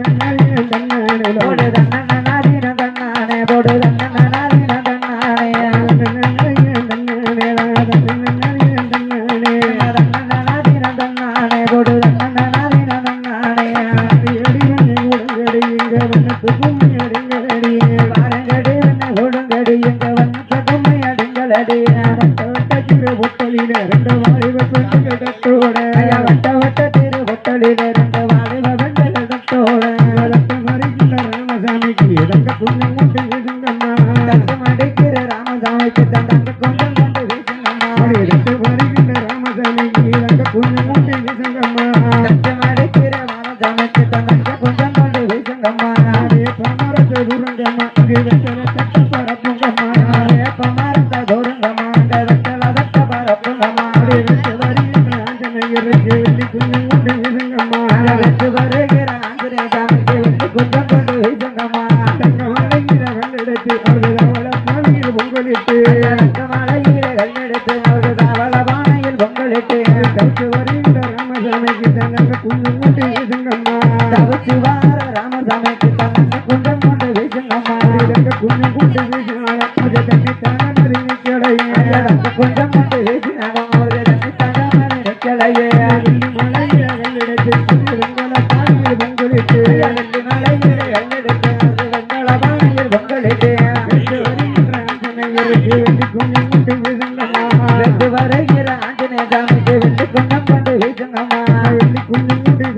போடு தன்னனாதீன தட்டு மடிக்கிற ராமசாமிக்கு தந்தங்க கொஞ்சம் கொண்டு வீசுங்கம்மா தட்டு மடிக்கிற ராமசாமிக்கு தந்தங்க கொஞ்சம் கொண்டு வீசுங்கம்மா ரத்த மலையில கல்லெடுத்து அவரு தவள பானையில் பொங்கலிட்டு தவிச்சு வார ராமசாமிக்கு தந்தங்க கொஞ்சம் கொண்டு வீசுங்கம்மா. ஐயா, ரத்த கொஞ்சம் கொண்டு வீசினாலும் ஒரு தண்ணி தங்காமல் நிற்கலையே ஐயா, கொண்டு வீசுங்கம்மா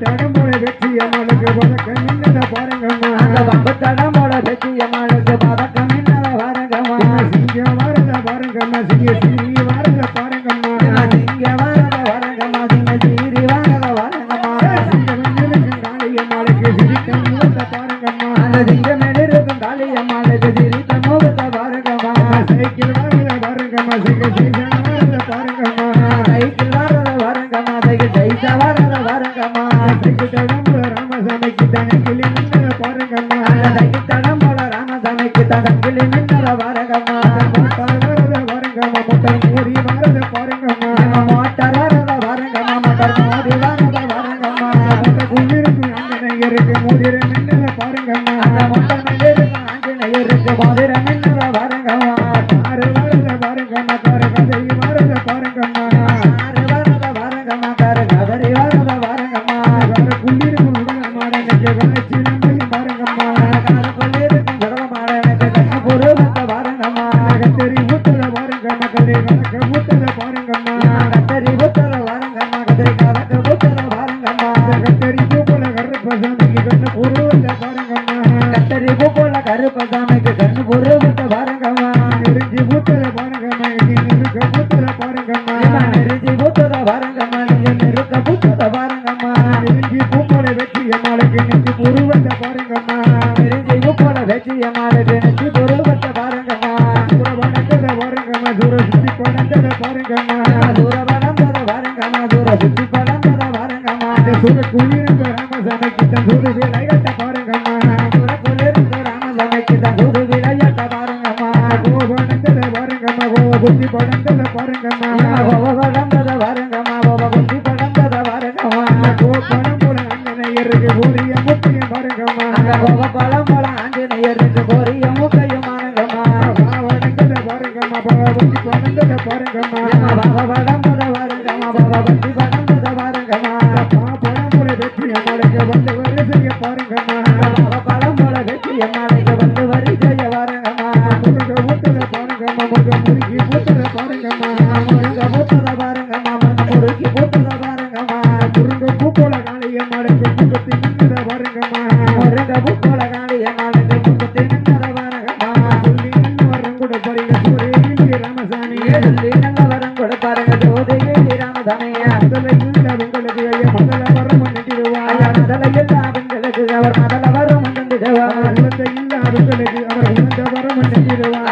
கொம்பு தடம்புல வெற்றி அம்மனுக்கு பதக்க நின்னத பாருங்கம்மா. அந்த பம்பு தடம் போல பெற்றியம்மாளுக்கு பதக்கம் என்னத பாருங்கம்மா. சிங்க வரத பாருங்கம்மா சிங்க சீரி வரத பாருங்கம்மா. சிங்க வரத பாருங்கம்மா சிங்க சீரி வரத பாருங்கம்மா. சிங்க வெண்ணிலுக்கு காளியம்மாளுக்கு சிரிக்க முகத்தை பாருங்கம்மா. அந்த காளியம்மாளுக்கு பாருங்கம்மா அந்த சைக்கிள் தடம் ராமசாமிக்கு தடங்கிளி நின்னத பாருங்கம்மா மோட்டார் வரத மூடி வரத பாருங்கம்மா மோட்டார் வரத பாருங்கம்மா மோட்டார் மோதி வரத பாருங்கம்மா குளிருக்கு ஆஞ்சநேயருக்கு பாருங்கம்மா அந்த ஆஞ்சநேயருக்கு வரத பாருங்கம்மா. திரு குளிர்ந்த ராமசாமிக்கு தன் சுடு விளையாட்ட பாருங்கம்மா திரு குளிர்ந்த ராமசாமிக்கு தன் சுடு விளையாட்ட பாருங்கம்மா கோபணந்தத பாருங்கம்மா கோப புத்தி படந்தத பாருங்கம்மா கோப படந்தத பாருங்கம்மா கோப புத்தி படந்தத பாருங்கம்மா கோபணம் போல அங்கனை இருக்கு பூரிய முத்தியம் பாருங்கம்மா. செய்ய பாருங்கம்மா. பழம் பழகச்சி எம்மாவை ஆனந்த வரம் நிறுவார்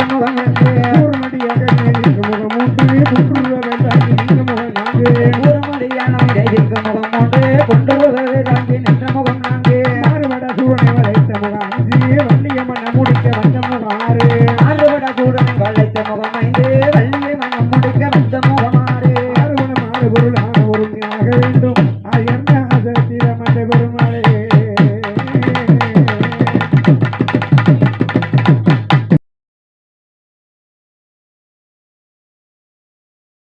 Thank you.